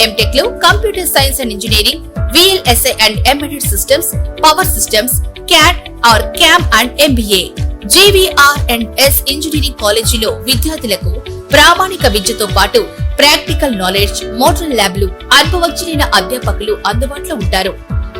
ఎంటెక్లో computer science and engineering VLSI and embedded systems power systems CAD or CAM and MBA JVR and S engineering కాలేజీలో విద్యార్థులకు ప్రామాణిక విద్యతో పాటు practical knowledge model ల్యాబ్లు అనుభవజ్ఞులైన అధ్యాపకులు అందుబాటులో ఉంటారు.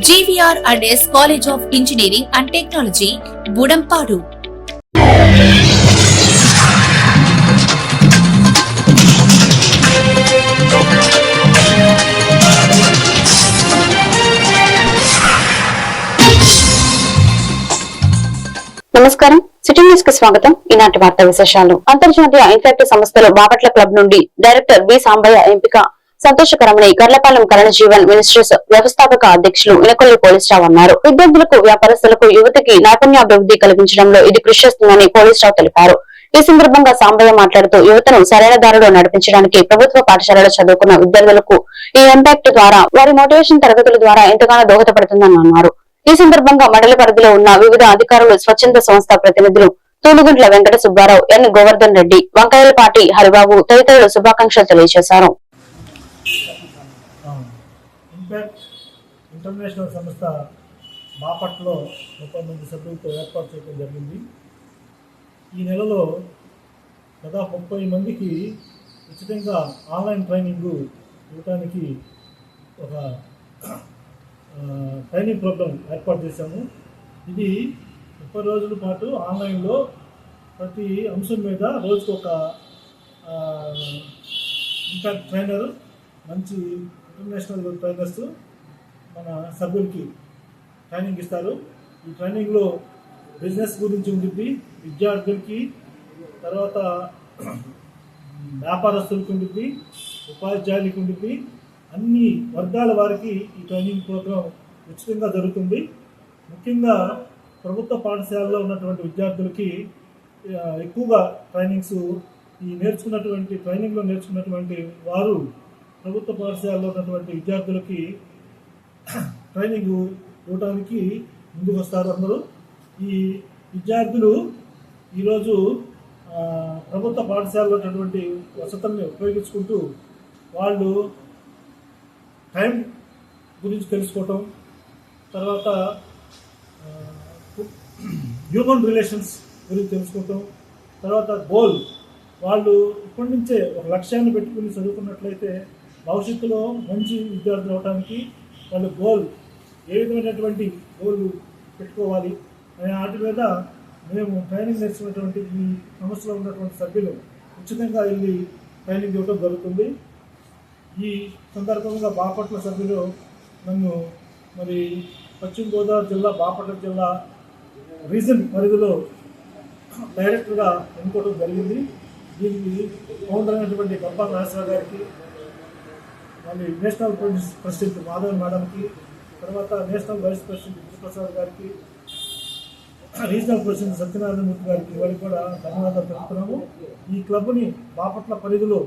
GVR and S college of engineering and technology Budampadu నమస్కారం. సిటీ న్యూస్కి స్వాగతం. ఈనాటి వార్తా విశేషాలు. అంతర్జాతీయ ఇన్ఫాక్ట్ సంస్థలో బాపట్ల క్లబ్ నుండి డైరెక్టర్ బి సాంబయ్య ఎంపిక. సంతోషకరమని గర్లపాలెం కరణజీవన్ మినిస్ట్రీస్ వ్యవస్థాపక అధ్యక్షులు ఇనకొల్లి పోలీసరావు అన్నారు. విద్యార్థులకు వ్యాపారస్తులకు యువతకి నైపుణ్యాభివృద్ధి కలిగించడంలో ఇది కృషి చేస్తుందని పోలీసరావు తెలిపారు. ఈ సందర్భంగా సాంబయ్య మాట్లాడుతూ యువతను సరైన దారిలో నడిపించడానికి ప్రభుత్వ పాఠశాలలో చదువుకున్న విద్యార్థులకు ఈ ఇంపాక్ట్ ద్వారా వారి మోటివేషన్ తరగతుల ద్వారా ఎంతగానో దోహదపడుతుందని అన్నారు. ఈ సందర్భంగా మండల పరిధిలో ఉన్న వివిధ అధికారులు స్వచ్ఛంద సంస్థ ప్రతినిధులు తూలుగుంట్ల వెంకట సుబ్బారావు ఎన్ గోవర్ధన్ రెడ్డి వంకాయలపాటి హరిబాబు తదితరులు శుభాకాంక్షలు తెలియజేశారు. ఇంపాక్ట్ ఇంటర్నేషనల్ సంస్థ బాపట్లో ముప్పై మంది సభ్యులతో ఏర్పాటు చేయడం జరిగింది. ఈ నెలలో దాదాపు ముప్పై మందికి ఉచితంగా ఆన్లైన్ ట్రైనింగ్ ఇవ్వడానికి ఒక ట్రైనింగ్ ప్రోగ్రాం ఏర్పాటు చేశాము. ఇది ముప్పై రోజుల పాటు ఆన్లైన్లో ప్రతి అంశం మీద రోజుకు ఒక ఇంపాక్ట్ ట్రైనర్ మంచి ఇంటర్నేషనల్ ట్రైనర్స్ మన సభ్యులకి ట్రైనింగ్ ఇస్తారు. ఈ ట్రైనింగ్లో బిజినెస్ గురించి ఉంటుంది విద్యార్థులకి తర్వాత వ్యాపారస్తులకు ఉంటుంది ఉపాధ్యాయులకి ఉంటుంది అన్ని వర్గాల వారికి ఈ ట్రైనింగ్ ప్రోగ్రాం ఉచితంగా జరుగుతుంది. ముఖ్యంగా ప్రభుత్వ పాఠశాలలో ఉన్నటువంటి విద్యార్థులకి ఎక్కువగా ట్రైనింగ్స్ ఈ నేర్చుకున్నటువంటి ట్రైనింగ్లో నేర్చుకున్నటువంటి వారు ప్రభుత్వ పాఠశాలలో ఉన్నటువంటి విద్యార్థులకి ట్రైనింగ్ ఇవ్వడానికి ముందుకు వస్తారు అందరూ. ఈ విద్యార్థులు ఈరోజు ప్రభుత్వ పాఠశాలలో ఉన్నటువంటి వసతుల్ని ఉపయోగించుకుంటూ వాళ్ళు టైం గురించి తెలుసుకోవటం తర్వాత హ్యూమన్ రిలేషన్స్ గురించి తెలుసుకోవటం తర్వాత గోల్ వాళ్ళు ఇప్పటి నుంచే ఒక లక్ష్యాన్ని పెట్టుకుని చదువుకున్నట్లయితే భవిష్యత్తులో మంచి విద్యార్థులు అవడానికి వాళ్ళు గోల్ ఏ విధమైనటువంటి గోల్ పెట్టుకోవాలి అనే వాటి మీద మేము ట్రైనింగ్ నేర్చుకున్నటువంటి ఈ సంస్థలో ఉన్నటువంటి సభ్యులు ఉచితంగా వెళ్ళి ట్రైనింగ్ ఇవ్వడం జరుగుతుంది. ఈ సందర్భంగా బాపట్ల సభ్యులు నన్ను మరి పశ్చిమ గోదావరి జిల్లా బాపట్ల జిల్లా రీజన్ పరిధిలో డైరెక్టర్గా ఎన్నుకోవడం జరిగింది. దీనికి ఫౌండర్ అయినటువంటి గంపా నాగేశ్వర గారికి మళ్ళీ నేషనల్ ప్రెసిడెంట్ ప్రెసిడెంట్ మాధవ్ మేడంకి తర్వాత నేషనల్ వైస్ ప్రెసిడెంట్ విజయప్రసాద్ గారికి రీజనల్ ప్రెసిడెంట్ సత్యనారాయణ మూర్తి గారికి వారికి కూడా ధన్యవాదాలు తెలుపుతున్నాము. ఈ క్లబ్ని బాపట్ల పరిధిలో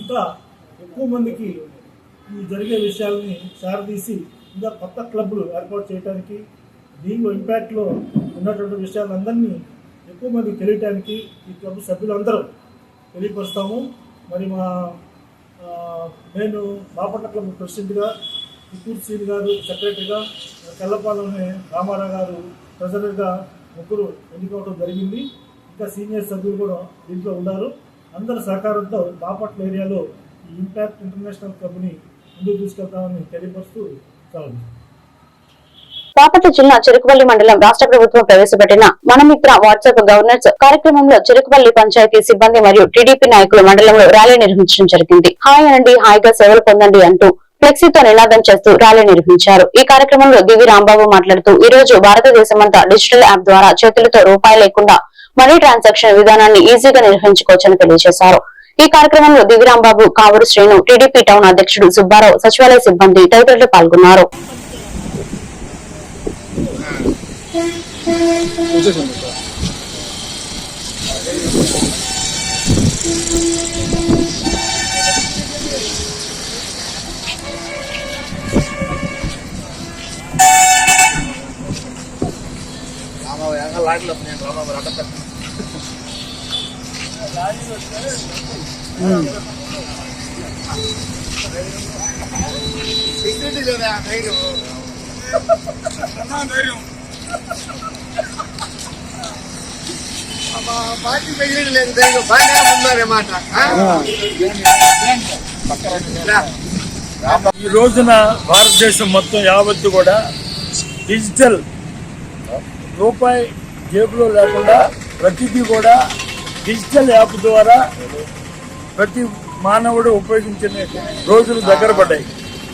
ఇంకా ఎక్కువ మందికి ఈ జరిగే విషయాలని సారదీసి ఇంకా కొత్త క్లబ్లు ఏర్పాటు చేయడానికి దీనిలో ఇంపాక్ట్లో ఉన్నటువంటి విషయాలందరినీ ఎక్కువ మందికి తెలియటానికి ఈ క్లబ్ సభ్యులందరూ తెలియపరుస్తాము. మరి మా నేను బాపట్ల క్లబ్ ప్రెసిడెంట్గా చిత్తూరు సీని గారు సెక్రటరీగా తెల్లపాలెంలోని రామారావు గారు ట్రెజరర్గా ముగ్గురు ఎన్నికవడం జరిగింది. ఇంకా సీనియర్ సభ్యులు కూడా దీంట్లో ఉన్నారు. అందరి సహకారంతో బాపట్ల ఏరియాలో ఈ ఇంపాక్ట్ ఇంటర్నేషనల్ క్లబ్ని ముందుకు తీసుకెళ్తామని తెలియపరుస్తూ చాలు బాపట్ల జిల్లా చెరుకుపల్లి మండలం రాష్ట్ర ప్రభుత్వం ప్రవేశపెట్టిన మనమిత్ర వాట్సాప్ గవర్నర్స్ కార్యక్రమంలో చెరుకుపల్లి పంచాయతీ సిబ్బంది మరియు టీడీపీ నాయకులు మండలంలో ర్యాలీ నిర్వహించడం జరిగింది. హాయ్ అనండి హాయిగా సేవలు పొందండి అంటూ ఫ్లెక్సీతో నినాదం చేస్తూ ర్యాలీ నిర్వహించారు. ఈ కార్యక్రమంలో దివి రాంబాబు మాట్లాడుతూ ఈ రోజు భారతదేశమంతా డిజిటల్ యాప్ ద్వారా చేతులతో రూపాయి లేకుండా మనీ ట్రాన్సాక్షన్ విధానాన్ని ఈజీగా నిర్వహించుకోవచ్చని తెలియజేశారు. ఈ కార్యక్రమంలో దివి రాంబాబు కావూరు శ్రీను టీడీపీ టౌన్ అధ్యక్షుడు సుబ్బారావు సచివాలయ సిబ్బంది తదితరులు పాల్గొన్నారు. 언제 생긴 거야? ஆமாம் எங்கே லாரியில் பண்ணேன் ஆமாம் ஒரு அடத்தை லாரியில் தைரியம் தைரியம் పార్టీ లేదు బాగానే ఈ రోజున భారతదేశం మొత్తం యావత్తు కూడా డిజిటల్ రూపాయి జేబులో లేకుండా ప్రతిదీ కూడా డిజిటల్ యాప్ ద్వారా ప్రతి మానవుడు ఉపయోగించిన రోజులు దగ్గర పడ్డాయి.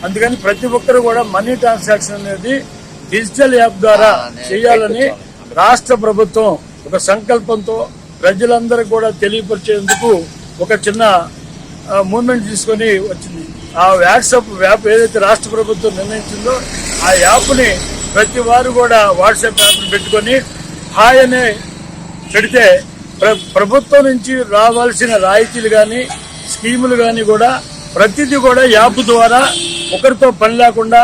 అందుకని ప్రతి ఒక్కరు కూడా మనీ ట్రాన్సాక్షన్ అనేది డిజిటల్ యాప్ ద్వారా చేయాలని రాష్ట్ర ప్రభుత్వం ఒక సంకల్పంతో ప్రజలందరూ కూడా తెలియపరిచేందుకు ఒక చిన్న మూమెంట్ తీసుకొని వచ్చింది. ఆ వాట్సాప్ యాప్ ఏదైతే రాష్ట్ర ప్రభుత్వం నిర్ణయించిందో ఆ యాప్ని ప్రతి వారు కూడా వాట్సాప్ యాప్ని పెట్టుకొని హాయ్ అనే పెడితే ప్ర ప్రభుత్వం నుంచి రావాల్సిన రాయితీలు కానీ స్కీములు కానీ కూడా ప్రతిదీ కూడా యాప్ ద్వారా ఒకరితో పని లేకుండా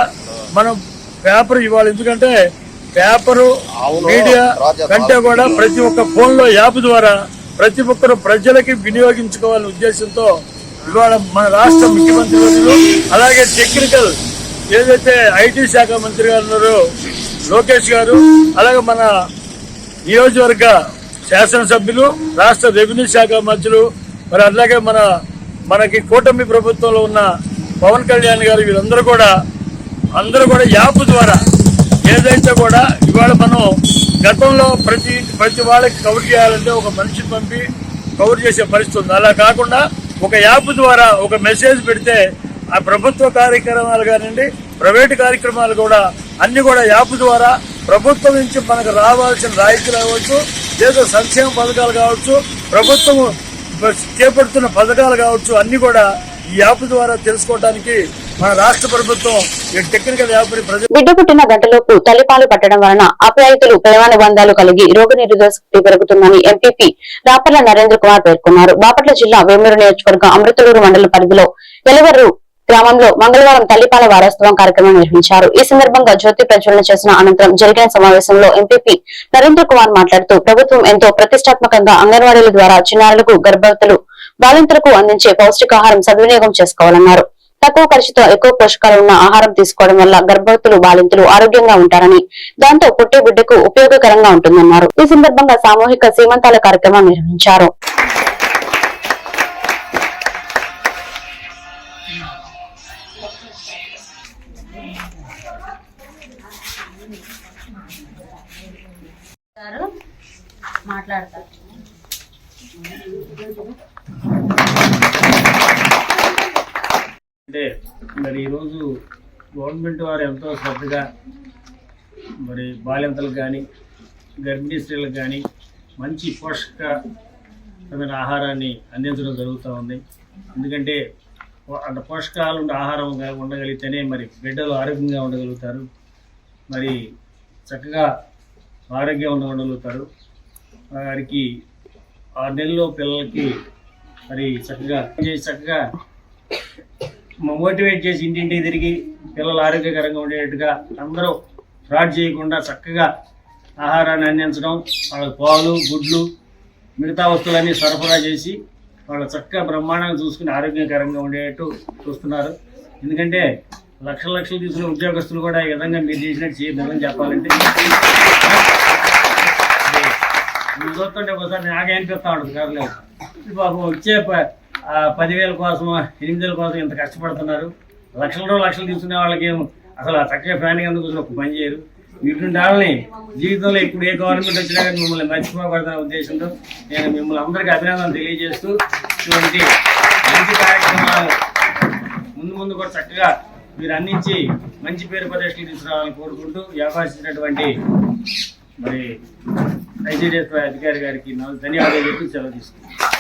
మనం పేపర్ ఇవ్వాలి. ఎందుకంటే పేపరు మీడియా కంటే కూడా ప్రతి ఒక్క ఫోన్లో యాప్ ద్వారా ప్రతి ఒక్కరు ప్రజలకి వినియోగించుకోవాలనే ఉద్దేశంతో ఇవాళ మన రాష్ట్ర ముఖ్యమంత్రి వర్యులు అలాగే టెక్నికల్ ఏదైతే ఐటీ శాఖ మంత్రి గారు ఉన్నారో లోకేష్ గారు అలాగే మన నియోజకవర్గ శాసనసభ్యులు రాష్ట్ర రెవెన్యూ శాఖ మంత్రులు మరి అలాగే మన మనకి కూటమి ప్రభుత్వంలో ఉన్న పవన్ కళ్యాణ్ గారు వీళ్ళందరూ కూడా అందరూ కూడా యాప్ ద్వారా ఏదైతే కూడా ఇవాళ మనం గతంలో ప్రతి ప్రతి వాళ్ళకి కవర్ చేయాలంటే ఒక మనిషిని పంపి కవర్ చేసే పరిస్థితి ఉంది. అలా కాకుండా ఒక యాప్ ద్వారా ఒక మెసేజ్ పెడితే ఆ ప్రభుత్వ కార్యక్రమాలు కానివ్వండి ప్రైవేట్ కార్యక్రమాలు కూడా అన్నీ కూడా యాప్ ద్వారా ప్రభుత్వం నుంచి మనకు రావాల్సిన రాయితీలు అవ్వచ్చు లేదా సంక్షేమ పథకాలు కావచ్చు ప్రభుత్వం చేపడుతున్న పథకాలు కావచ్చు అన్నీ కూడా ఈ యాప్ ద్వారా తెలుసుకోవడానికి మన రాష్ట్ర ప్రభుత్వం టెక్నికల్ ప్రజలు బిడ్డ పుట్టిన గంటలోపు తల్లిపాలు పట్టడం వలన అప్యాయకులు ప్రయాణ బంధాలు కలిగి రోగ నిరోధక శక్తి పెరుగుతుందని ఎంపీపీ రాపర్ల నరేంద్ర కుమార్ పేర్కొన్నారు. బాపట్ల జిల్లా వేమూరు నియోజకవర్గం అమృతలూరు మండల పరిధిలో ఎలవరు గ్రామంలో మంగళవారం తల్లిపాల వారోత్సవం కార్యక్రమం నిర్వహించారు. ఈ సందర్భంగా జ్యోతి ప్రజ్వలన చేసిన అనంతరం జరిగిన సమావేశంలో ఎంపీపీ నరేంద్ర కుమార్ మాట్లాడుతూ ప్రభుత్వం ఎంతో ప్రతిష్టాత్మకంగా అంగన్వాడీల ద్వారా చిన్నారులకు గర్భవతులు బాలింతలకు అందించే పౌష్టికాహారం సద్వినియోగం చేసుకోవాలన్నారు. తక్కువ ఖర్చుతో ఎక్కువ పోషకాలు ఉన్న ఆహారం తీసుకోవడం వల్ల గర్భవతులు బాలింతలు ఆరోగ్యంగా ఉంటారని దాంతో పుట్టే బిడ్డకు ఉపయోగకరంగా ఉంటుందన్నారు. ఈ సందర్భంగా సామూహిక సీమంతాల కార్యక్రమం నిర్వహించారు. మాట్లాడతారు. మరి ఈరోజు గవర్నమెంట్ వారు ఎంతో శ్రద్ధగా మరి బాలింతలకు కానీ గర్భిణీ స్త్రీలకు కానీ మంచి పోషకమైన ఆహారాన్ని అందించడం జరుగుతూ ఉంది. ఎందుకంటే అంత పోషకాలు ఆహారం ఉండగలిగితేనే మరి బిడ్డలు ఆరోగ్యంగా ఉండగలుగుతారు. మరి చక్కగా ఆరోగ్యంగా ఉండగలుగుతారు. వారికి ఆరు నెలల్లో పిల్లలకి మరి చక్కగా చేసి చక్కగా మోటివేట్ చేసి ఇంటింటికి తిరిగి పిల్లలు ఆరోగ్యకరంగా ఉండేటట్టుగా అందరూ ఫ్రాడ్ చేయకుండా చక్కగా ఆహారాన్ని అందించడం వాళ్ళకి పాలు గుడ్లు మిగతా వస్తువులన్నీ సరఫరా చేసి వాళ్ళు చక్కగా బ్రహ్మాండంగా చూసుకుని ఆరోగ్యకరంగా ఉండేటట్టు చూస్తున్నారు. ఎందుకంటే లక్షల లక్షలు తీసుకునే ఉద్యోగస్తులు కూడా ఈ విధంగా మీరు చేసినట్టు చేయదని చెప్పాలంటే. చూస్తుంటే ఒకసారి నాకే అనిపిస్తా ఉంటుంది కర్లేదు బాబు వచ్చే పదివేల కోసం ఎనిమిది వేల కోసం ఇంత కష్టపడుతున్నారు. లక్షల లక్షలు తీసుకునే వాళ్ళకి అసలు చక్కగా ఫ్యాన్ కింద కూర్చొని ఒక పని చేయరు. వీటిని వాళ్ళని జీవితంలో ఇప్పుడు ఏ గవర్నమెంట్ వచ్చినా కానీ మిమ్మల్ని మర్చిపోకూడదనే ఉద్దేశంతో నేను మిమ్మల్ని అందరికీ అభినందనలు తెలియజేస్తూ ఇటువంటి మంచి కార్యక్రమాలు ముందు ముందు కూడా చక్కగా మీరు అందించి మంచి పేరు ప్రదర్శనలు తీసుకురావాలని కోరుకుంటూ ఈ మరి ఐసీడీఎస్ అధికారి గారికి ధన్యవాదాలు చెప్పి సెలవు తీసుకుంటాను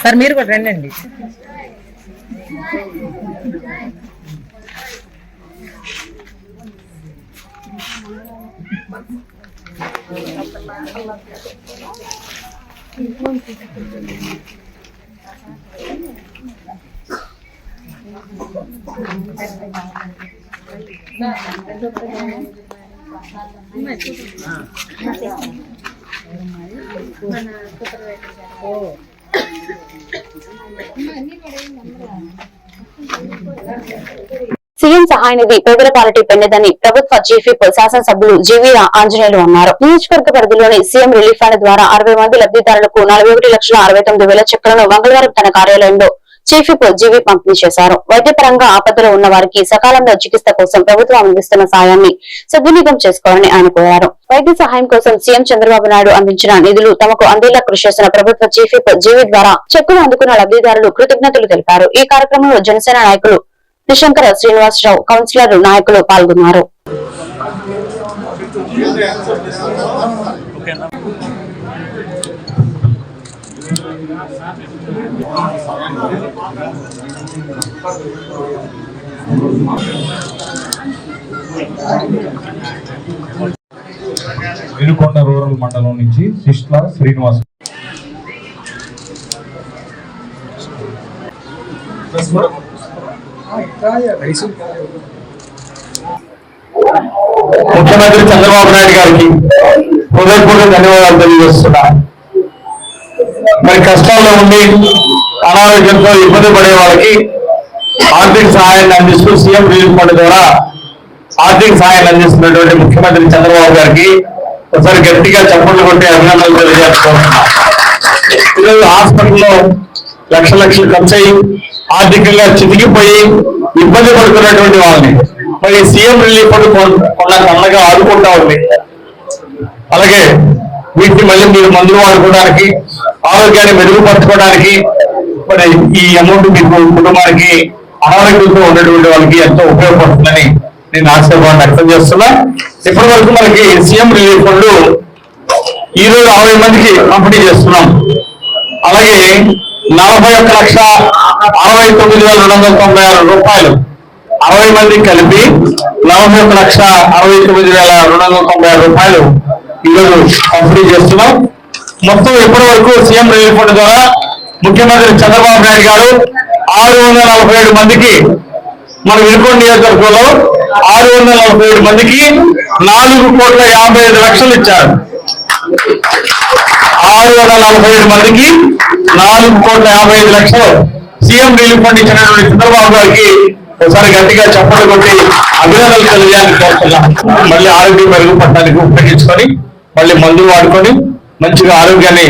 సార్ మీరు కూడా రండి అండి సీఎం సహాయ నిధి పేదల పాలిటీ పెన్నదని ప్రభుత్వ చీఫ్ విప్ శాసనసభ్యులు జీవీ ఆంజనేయులు అన్నారు. నియోజకవర్గ పరిధిలోని సీఎం రిలీఫ్ ఫండ్ ద్వారా అరవై మంది లబ్దిదారులకు నలభై ఒకటి లక్షల అరవై తొమ్మిది వేల చెక్కులను మంగళవారం తన కార్యాలయంలో చీఫ్ జీవీ పంపిణీ చేశారు. వైద్యపరంగా ఆపదలో ఉన్న వారికి సకాలంలో చికిత్స కోసం ప్రభుత్వం అందిస్తున్న సాయాన్ని సద్వినియోగం చేసుకోవాలని ఆయన కోరారు. వైద్య సహాయం కోసం సీఎం చంద్రబాబు నాయుడు అందించిన నిధులు తమకు అందేలా కృషి చేసిన ప్రభుత్వ చీఫ్ జీవీ ద్వారా చెక్కులు అందుకున్న లబ్దిదారులు కృతజ్ఞతలు తెలిపారు. ఈ కార్యక్రమంలో జనసేన నాయకులు నిశంకర శ్రీనివాసరావు కౌన్సిలర్ నాయకులు పాల్గొన్నారు. వినుకొండ రూరల్ మండలం నుంచి శిష్ల శ్రీనివాస్. ముఖ్యమంత్రి చంద్రబాబు నాయుడు గారికి హృదయపూర్వక ధన్యవాదాలు తెలియజేస్తున్నా. మరి కష్టాల్లో ఉండి అనారోగ్యంతో ఇబ్బంది పడే వాళ్ళకి ఆర్థిక సహాయాన్ని అందిస్తూ సీఎం రిలీఫ్ ఫండ్ ద్వారా ఆర్థిక సహాయాన్ని అందిస్తున్నటువంటి ముఖ్యమంత్రి చంద్రబాబు గారికి ఒకసారి గట్టిగా చప్పట్లు కొట్టి అభినందనలు తెలియజేసుకుంటున్నా ఈరోజు హాస్పిటల్లో లక్ష లక్షలు ఖర్చు అయ్యి ఆర్థికంగా చితికిపోయి ఇబ్బంది పడుతున్నటువంటి వాళ్ళని. మరి సీఎం రిలీఫ్ ఫండ్ కొన్- కొన్న కన్నగా ఆదుకుంటా ఉంది. అలాగే వీటిని మళ్ళీ మీరు మందులు వాడుకోవడానికి ఆరోగ్యాన్ని మెరుగుపరచుకోవడానికి మరి ఈ అమౌంట్ మీకు కుటుంబానికి అనారోగ్యంతో ఉన్నటువంటి వాళ్ళకి ఎంతో ఉపయోగపడుతుందని నేను ఆశాభావాన్ని వ్యక్తం చేస్తున్నా. ఇప్పటి వరకు మనకి సీఎం రిలీఫ్ ఫండ్ ఈ రోజు అరవై మందికి పంపిణీ చేస్తున్నాం. అలాగే నలభై ఒక్క లక్ష అరవై తొమ్మిది వేల రెండు వందల తొంభై ఆరు రూపాయలు. అరవై మందికి కలిపి నలభై ఒక్క లక్ష అరవై తొమ్మిది వేల రెండు వందల తొంభై ఆరు రూపాయలు ఈరోజు పంపిణీ చేస్తున్నాం. మొత్తం ఇప్పటి వరకు సీఎం రిలీఫ్ ఫండ్ ద్వారా ముఖ్యమంత్రి చంద్రబాబు నాయుడు గారు ఆరు వందల నలభై ఏడు మందికి మన వినుకొండ నియోజకవర్గంలో ఆరు వందల నలభై ఏడు మందికి నాలుగు కోట్ల యాభై ఐదు లక్షలు ఇచ్చారు. ఆరు వందల నలభై ఏడు మందికి నాలుగు కోట్ల యాభై ఐదు లక్షలు సీఎం రిలీఫ్ ఫండ్ ఇచ్చినటువంటి చంద్రబాబు గారికి ఒకసారి గట్టిగా చప్పట్లు కొట్టి అభినందనలు తెలియాలని కోరుతున్నాం. మళ్ళీ ఆరోగ్యం మెరుగుపడటానికి ఉపయోగించుకొని మళ్ళీ మందులు వాడుకొని మంచిగా ఆరోగ్యాన్ని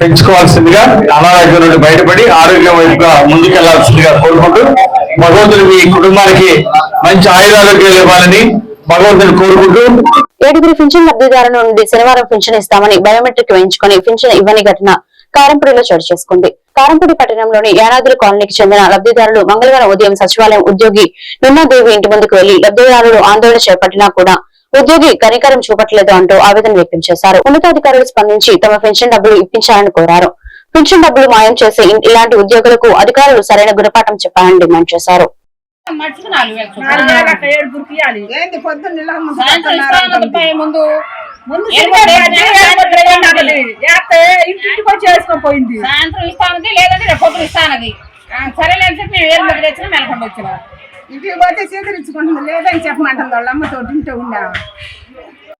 పెంచుకోవాల్సిందిగా అనారోగ్యం నుండి బయటపడి ఆరోగ్యం వైపుగా ముందుకెళ్ళాల్సిందిగా కోరుకుంటూ భగవంతుడు మీ కుటుంబానికి మంచి ఆయురారోగ్యాలు ఇవ్వాలని భగవంతుని కోరుకుంటూ ఏడుగురు పింఛన్ లబ్ధిదారుల నుండి శనివారం పింఛన్ ఇస్తామని బయోమెట్రిక్ వేయించుకుని పింఛన్ ఇవ్వని ఘటన కారంపూడిలో చోటు చేసుకుంది. కారంపూడి పట్టణంలోని యానాదుల కాలనీకి చెందిన లబ్ధిదారులు మంగళవారం ఉదయం సచివాలయం ఉద్యోగి నున్నాదేవి ఇంటి ముందుకు వెళ్ళి లబ్ధిదారులు ఆందోళన చేపట్టినా కూడా ఉద్యోగి కనికరం చూపట్లేదు అంటూ ఆవేదన వ్యక్తం చేశారు. ఉన్నతాధికారులు స్పందించి తమ పెన్షన్ డబ్బులు ఇప్పించాలని కోరారు. పెన్షన్ డబ్బులు మాయం చేసే ఇలాంటి ఉద్యోగులకు అధికారులు సరైన గుణపాఠం చెప్పాలని డిమాండ్ చేశారు. మట్టుకు నాలుగు వేలు చొప్పున. ఏడుగురికి ఇవ్వాలి ఏంది పొద్దున్న ఇలా ముందు. సాయంత్రం ఇస్తాను వచ్చి వేసుకొని పోయింది. సాయంత్రం ఇస్తానది లేదంటే రేపు పొద్దున ఇస్తానది. సరేలే అని చెప్పి మేము ఏడు దగ్గర వచ్చినా మెలకొండ వచ్చిన. ఇంటికి పోతే సేకరించుకుంటుంది లేదని చెప్పమంటుంది వాళ్ళ అమ్మతో ఇంటే ఉండా.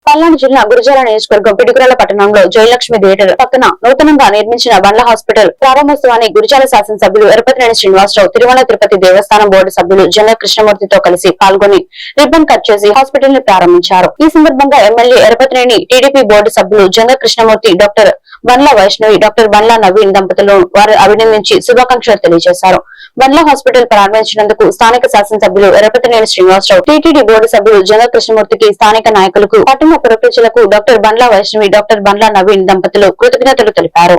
పల్నాడు జిల్లా గురజాల నియోజకవర్గం పిడుగురాల పట్టణంలో జయలక్ష్మి థియేటర్ పక్కన నూతనంగా నిర్మించిన బండ్ల హాస్పిటల్ ప్రారంభోత్సవాన్ని గురజాల శాసనసభ్యులు ఎరపతినేని శ్రీనివాసరావు తిరుమల తిరుపతి దేవస్థానం బోర్డు సభ్యులు జన కృష్ణమూర్తితో కలిసి పాల్గొని రిబ్బన్ కట్ చేసి హాస్పిటల్ని ప్రారంభించారు. ఈ సందర్భంగా ఎమ్మెల్యే ఎరపతినేని టీడీపీ బోర్డు సభ్యులు జన కృష్ణమూర్తి డాక్టర్ బండ్ల వైష్ణవి డాక్టర్ బండ్ల నవీన్ దంపతులను వారు అభినందించి శుభాకాంక్షలు తెలియజేశారు. బండ్ల హాస్పిటల్ ప్రారంభించినందుకు స్థానిక శాసనసభ్యులు ఎరపతినేని శ్రీనివాసరావు టీటీడీ బోర్డు సభ్యులు జన కృష్ణమూర్తికి స్థానిక నాయకులకు పట్టణ పురప్రజలకు డాక్టర్ బండ్ల వైష్ణవి డాక్టర్ బండ్ల నవీన్ దంపతులు కృతజ్ఞతలు తెలిపారు.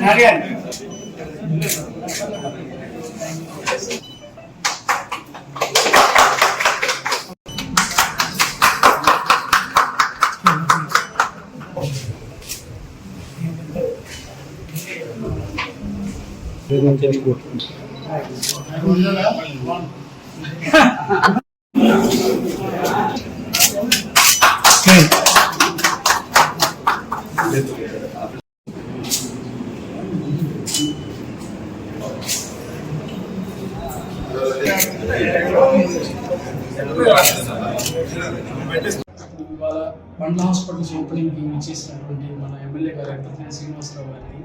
Nariyan. ఇవాళ బండ్ల హాస్పిటల్స్ ఓపెనింగ్కి చేసినటువంటి మన ఎమ్మెల్యే గారు ఎప్పటికీ శ్రీనివాసరావు గారికి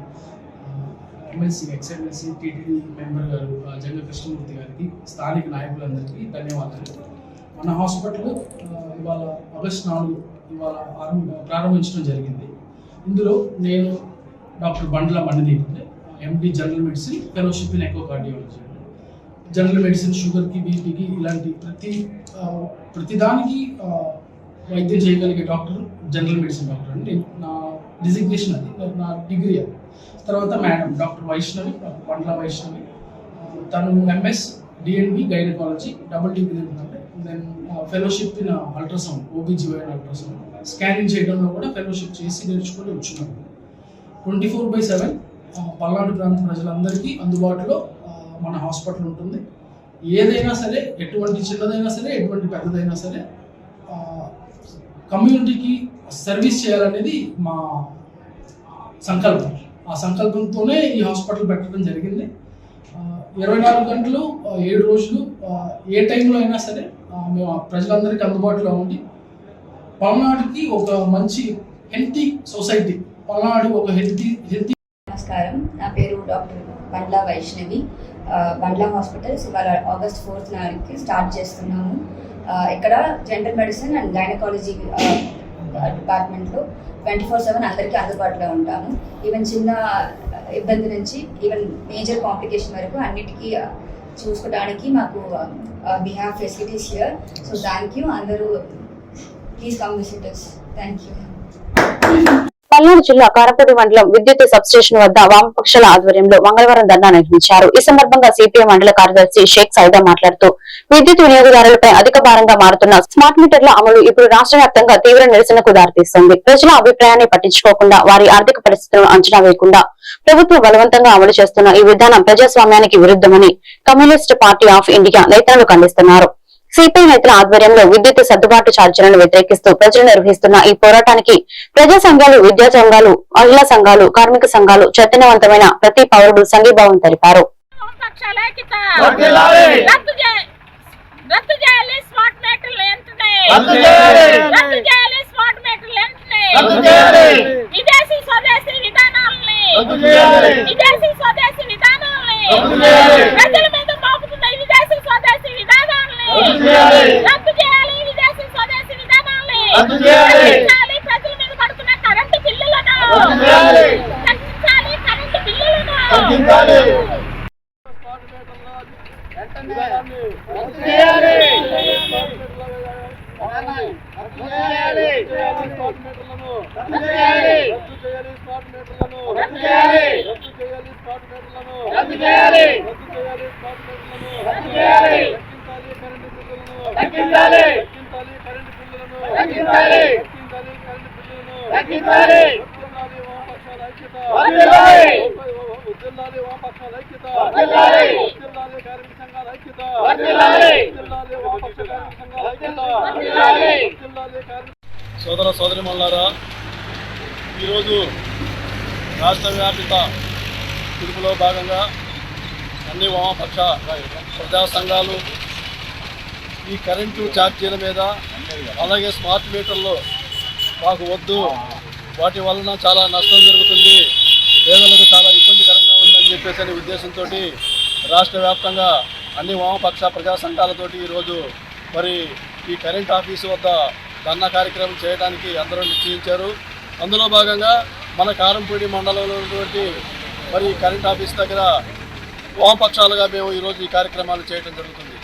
ఎమ్మెల్సీ ఎక్స్ఎమ్మెల్సీ టీటీడీ మెంబర్ గారు జగన్ జంగ కృష్ణమూర్తి గారికి స్థానిక నాయకులందరికీ ధన్యవాదాలు. మన హాస్పిటల్ ఇవాళ ఆగస్ట్ నాలుగు ఇవాళ ఆరంభ ప్రారంభించడం జరిగింది. ఇందులో నేను doctor Bandla Manideep MD general medicine fellowship in echo cardiology general medicine షుగర్కి బీపీకి ఇలాంటి ప్రతి ప్రతిదానికి వైద్యం చేయగలిగే డాక్టర్ జనరల్ మెడిసిన్ డాక్టర్ అంటే నా డిజిగ్నేషన్ అది. నా డిగ్రీ అది. తర్వాత madam doctor Vaishnavi doctor Bandla Vaishnavi. తను MS DNB gynaecology double degree ఉందంటే then fellowship in ultrasound OBGYN ultrasound. Scanning చేయడంలో కూడా ఫెలోషిప్ చేసి నేర్చుకొని వచ్చినాము. Twenty four by seven Palnadu ప్రాంత ప్రజలందరికీ అందుబాటులో మన హాస్పిటల్ ఉంటుంది. ఏదైనా సరే ఎటువంటి చిన్నదైనా సరే ఎటువంటి పెద్దదైనా సరే కమ్యూనిటీకి సర్వీస్ చేయాలనేది మా సంకల్పం. ఆ సంకల్పంతోనే ఈ హాస్పిటల్ పెట్టడం జరిగింది. ఇరవై నాలుగు గంటలు ఏడు రోజులు ఏ టైంలో అయినా సరే మేము ప్రజలందరికీ అందుబాటులో ఉండి పల్నాడుకి ఒక మంచి హెల్తీ సొసైటీ పల్నాడు ఒక హెల్తీ హెల్తీ నమస్కారం. నా పేరు డాక్టర్ బండ్ల వైష్ణవి. బండ్ల హాస్పిటల్స్ ఇవాళ ఆగస్ట్ ఫోర్త్ నాటికి స్టార్ట్ చేస్తున్నాము. ఇక్కడ జనరల్ మెడిసిన్ అండ్ గైనకాలజీ డిపార్ట్మెంట్లో ట్వంటీ ఫోర్ సెవెన్ అందరికీ అందుబాటులో ఉంటాము. ఈవెన్ చిన్న ఇబ్బంది నుంచి ఈవెన్ మేజర్ కాంప్లికేషన్ వరకు అన్నిటికీ చూసుకోవడానికి మాకు we have facilities here so thank you అందరూ please come visitors thank you Palnadu జిల్లా కారపూడి మండలం విద్యుత్ సబ్ స్టేషన్ వద్ద వామపక్షాల ఆధ్వర్యంలో మంగళవారం ధర్నా నిర్వహించారు. ఈ సందర్భంగా సిపిఐ మండల కార్యదర్శి షేక్ సైదా మాట్లాడుతూ విద్యుత్ వినియోగదారులపై అధిక భారంగా మారుతున్న స్మార్ట్ మీటర్ల అమలు ఇప్పుడు రాష్ట్ర వ్యాప్తంగా తీవ్ర నిరసనకు దారితీస్తుంది. ప్రజల అభిప్రాయాన్ని పట్టించుకోకుండా వారి ఆర్థిక పరిస్థితులను అంచనా వేయకుండా ప్రభుత్వం బలవంతంగా అమలు చేస్తున్న ఈ విధానం ప్రజాస్వామ్యానికి విరుద్ధమని కమ్యూనిస్ట్ పార్టీ ఆఫ్ ఇండియా నేతలు ఖండిస్తున్నారు. సిపిఐ నేతల ఆధ్వర్యంలో విద్యుత్ సర్దుబాటు ఛార్జీలను వ్యతిరేకిస్తూ ప్రజలు నిర్వహిస్తున్న ఈ పోరాటానికి ప్రజా సంఘాలు విద్యా సంఘాలు మహిళా సంఘాలు కార్మిక సంఘాలు చైతన్యవంతమైన ప్రతి పౌరుడు సంఘీభావం తెలిపారు. విదేశీ స్వదేశీ విధానాలని. విదేశీ స్వదేశీ చేయాలి. ప్రజల మీద మోపుతున్న విదేశీ స్వదేశీ విధానాలని రద్దు చేయాలి. రద్దు చేయాలి విదేశీ స్వదేశీ విధానాలని రద్దు చేయాలి. తగ్గించాలి ప్రజల మీద పడుతున్న కరెంటు బిల్లులను రద్దు చేయాలి. తగ్గించాలి కరెంటు బిల్లులను తగ్గించాలి. సోదర సోదరి ఈరోజు రాష్ట్ర వ్యాపిత పిలుపులో భాగంగా అన్ని వామపక్ష ప్రజా సంఘాలు ఈ కరెంటు ఛార్జీల మీద అలాగే స్మార్ట్ మీటర్లు మాకు వద్దు. వాటి వలన చాలా నష్టం జరుగుతుంది. పేదలకు చాలా ఇబ్బందికరంగా ఉందని చెప్పేసి అనే ఉద్దేశంతో రాష్ట్ర వ్యాప్తంగా అన్ని వామపక్ష ప్రజా సంఘాలతోటి ఈరోజు మరి ఈ కరెంట్ ఆఫీసు వద్ద ధర్నా కార్యక్రమం చేయడానికి అందరూ నిశ్చయించారు. అందులో భాగంగా మన కారంపూడి మండలంలో ఉన్నటువంటి మరి కరెంట్ ఆఫీస్ దగ్గర వామపక్షాలుగా మేము ఈరోజు ఈ కార్యక్రమాలు చేయడం జరుగుతుంది.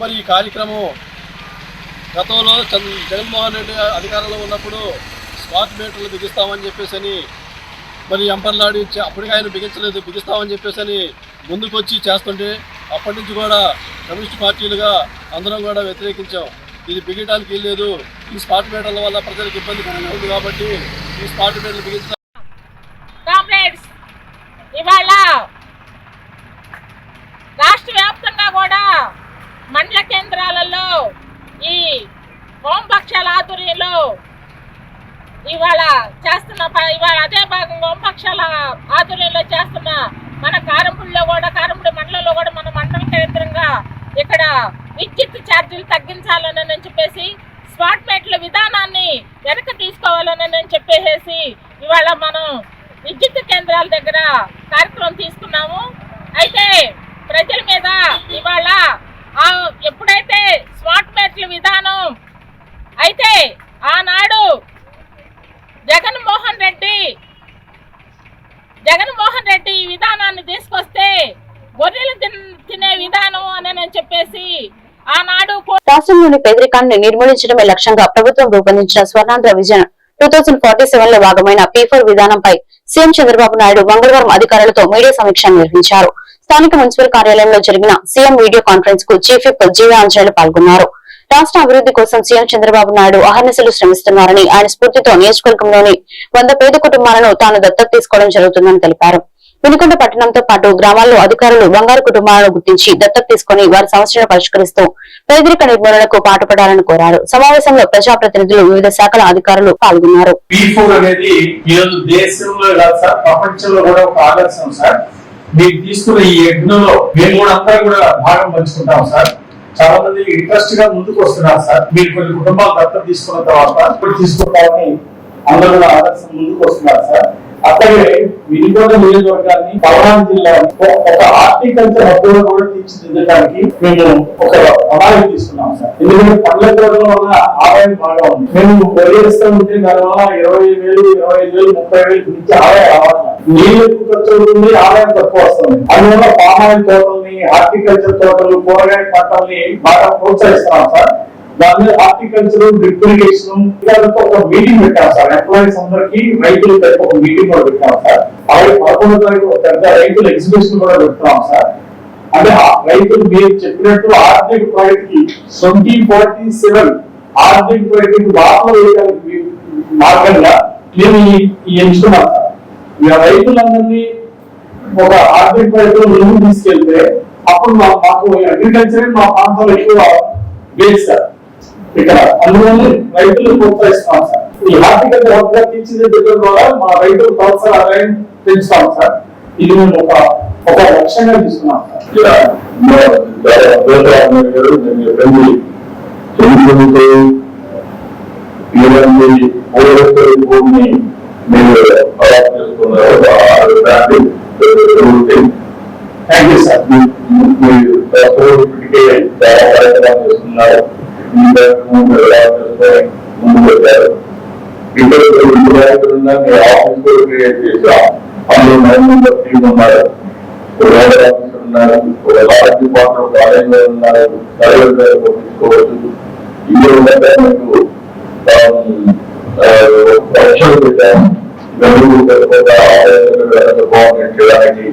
మరి ఈ కార్యక్రమం గతంలో చంద్ర జగన్మోహన్ రెడ్డి అధికారంలో ఉన్నప్పుడు స్మార్ట్ మీటర్లు బిగిస్తామని చెప్పేసి అని మరి ఎంపర్లాడి అప్పటికి ఆయన బిగించలేదు బిగిస్తామని చెప్పేసి అని ముందుకొచ్చి చేస్తుంటే అప్పటి నుంచి కూడా కమ్యూనిస్ట్ పార్టీలుగా అందరం కూడా వ్యతిరేకించాం. ఇది బిగించడానికి వీల్లేదు. ఈ స్పాట్ మీటర్ల వల్ల ప్రజలకు ఇబ్బందికరంగా ఉంది కాబట్టి ఈ స్పాట్ మీటర్లు బిగించడం ఇవాళ రాష్ట్ర వ్యాప్తంగా కూడా మండల కేంద్రాలలో ఈ హోంపక్షాల ఆధ్వర్యంలో ఇవాళ చేస్తున్న ఇవాళ అదే భాగంగా హోంపక్షాల ఆధ్వర్యంలో చేస్తున్న మన కారంపూడిలో కూడా కారంపూడి మండలంలో కూడా మన మండల కేంద్రంగా ఇక్కడ విద్యుత్ ఛార్జీలు తగ్గించాలని అని చెప్పేసి స్మార్ట్ మీటర్ల విధానాన్ని వెనక్కి తీసుకోవాలని అని చెప్పేసి ఇవాళ మనం విద్యుత్ కేంద్రాల దగ్గర కార్యక్రమం తీసుకున్నాము. అయితే ప్రజల మీద ఇవాళ ఎప్పుడైతే స్మార్ట్ మీటర్ల విధానం అయితే ఆనాడు జగన్మోహన్ రెడ్డి జగన్మోహన్ రెడ్డి ఈ విధానాన్ని తీసుకొస్తే గొర్రెలు తినే విధానం అని చెప్పేసి ఆనాడు రాష్ట్రంలోని పేదరికాన్ని నిర్మూలించడమే లక్ష్యంగా ప్రభుత్వం రూపొందించిన Swarnandhra vision two thousand forty సెవెన్లో భాగమైన పీఫోర్ విధానంపై సీఎం చంద్రబాబు నాయుడు మంగళవారం అధికారులతో మీడియా సమీక్ష నిర్వహించారు. స్థానిక మున్సిపల్ కార్యాలయంలో జరిగిన సీఎం వీడియో కాన్ఫరెన్స్కు చీఫ్ విప్ జీవీ పాల్గొన్నారు. రాష్ట్ర అభివృద్ధి కోసం సీఎం చంద్రబాబు నాయుడు అహర్నిశలు శ్రమిస్తున్నారని ఆయన స్ఫూర్తితో నియోజకవర్గంలోని వంద పేద కుటుంబాలను తాను దత్తత తీసుకోవడం జరుగుతుందని తెలిపారు. వినుకొండ పట్టణంతో పాటు గ్రామాల్లో అధికారులు బంగారు కుటుంబాలను గుర్తించి దత్తత తీసుకుని వారి సమస్యలను పరిష్కరిస్తూ పేదరిక నిర్మూలనకు పాటుపడాలని కోరారు. సమావేశంలో ప్రజాప్రతినిధులు వివిధ శాఖల అధికారులు పాల్గొన్నారు. మీరు తీసుకున్న ఈ యజ్ఞంలో మేము కూడా అంతా కూడా భాగం పంచుకుంటాం సార్. చాలా మంది ఇంట్రెస్ట్గా ముందుకు వస్తున్నారు సార్. మీరు కొన్ని కుటుంబాలు దత్తత తీసుకున్న తర్వాత ఇప్పుడు తీసుకుంటామని అందరూ కూడా ఆదర్శం ముందుకు వస్తున్నారు సార్. అట్లాగే వినియోగ నియోజకవర్గాన్ని పల్నాడు జిల్లా ఒక- ఒక హార్టికల్చర్ హబ్బుగా కూడా తీర్చిదిద్దడానికి మేము ఒక ప్రణాళిక తీసుకున్నాం సార్. ఎందుకంటే పండ్ల తోటల ఉన్న ఆదాయం బాగా ఉంది. మేము పరిగణిస్తూ ఉంటే దానివల్ల ఇరవై వేలు ఇరవై ఐదు వేలు ముప్పై వేలు నుంచి ఆదాయం రావాలి నీళ్ళు ఎక్కువ ఖర్చు అవుతుంది ఆదాయం తక్కువ వస్తుంది. అందువల్ల పామాయిల్ తోటల్ని హార్టికల్చర్ తోటలు కూరగాయ పంటల్ని బాగా ప్రోత్సహిస్తున్నాం సార్. దాని హార్టికల్చర్ డ్రిప్ ఇరిగేషన్ ఇలాంటి ఒక మీటింగ్ పెట్టాం సార్. ఎంప్లాయీస్ అందరికి రైతులు ఒక మీటింగ్ కూడా పెట్టాం సార్. అలాగే పదకొండో తారీఖు ఒక పెద్ద రైతుల ఎగ్జిబిషన్ కూడా పెడుతున్నాం సార్. అంటే ఆ రైతులు మీరు చెప్పినట్టు ఆర్థిక ప్రగతికి ట్వంటీ ఫార్టీ సెవెన్ ఆర్థిక ప్రాజెక్ట్ వాహనం వేయడానికి మార్గంగా నేను ఈ- ఎంచుకున్నాను సార్. ఇక రైతులందరినీ ఒక ఆర్థిక ప్రగతిలో ముందుకు తీసుకెళ్తే అప్పుడు మా మాకు అగ్రికల్చర్ మా ప్రాంతంలో ఎక్కువ బేస్ సార్. ఇక్కడ అందువల్ల రైతులు ప్రోత్సహిస్తాం సార్ ఈ హార్టికల్చర్ హబ్గా తీర్చిదిద్దడం ద్వారా మా రైతులు ఆదాయం పెంచుతాం సార్ ఇది మేము ఒక ఒక లక్ష్యంగా తీసుకున్నాం భూమిని మీరు అలాట్ చేసుకున్నారు థ్యాంక్ యూ సార్ మీరు ఇప్పటికే చాలా కార్యక్రమాలు చేస్తున్నారు ముందు వచ్చారు ఇక్కడ రెండు నాయకులున్నా మీ ఆఫీస్ కూడా క్రియేట్ చేశాం అందులో నైన్ మెంబర్ టీం ఉన్నారు ఒక రోడ్ ఆఫీసర్ ఉన్నారు ఒక లార్జ్ డిపార్ట్మెంట్ కాలేజీలో ఉన్నారు సర్వర్ గారు పంపించుకోవచ్చు ఇందులో ఉన్నట్టు మీకు పరీక్షలు పెట్టాము గడువు కోఆర్డినేట్ చేయడానికి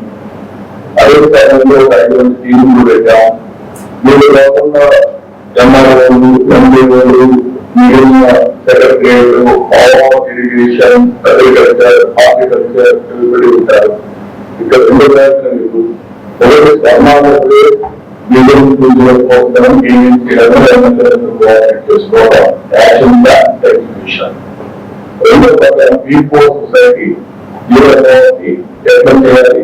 అదే సమయంలో ఒక ఐదు మంది టీములు పెట్టాం మీరు కాకుండా ఎంఆర్ఓలు ఎంపీఓలు మిగిలిన సెక్రటరీలు of irrigation agriculture horticulture everybody ఉంటారు ఇక్కడ రెండు బ్రాంచ్లు మీకు ఒకటి కర్ణాటకలో మిగిలిన పూజల కోసం ఏమేం చేయడం కోఆర్డినేట్ చేసుకోవడం యాక్షన్ ప్లాన్ ఎగ్జిక్యూషన్ రెండో పక్కన పీపో సొసైటీ యూనివర్సిటీ ఎట్లా చేయాలి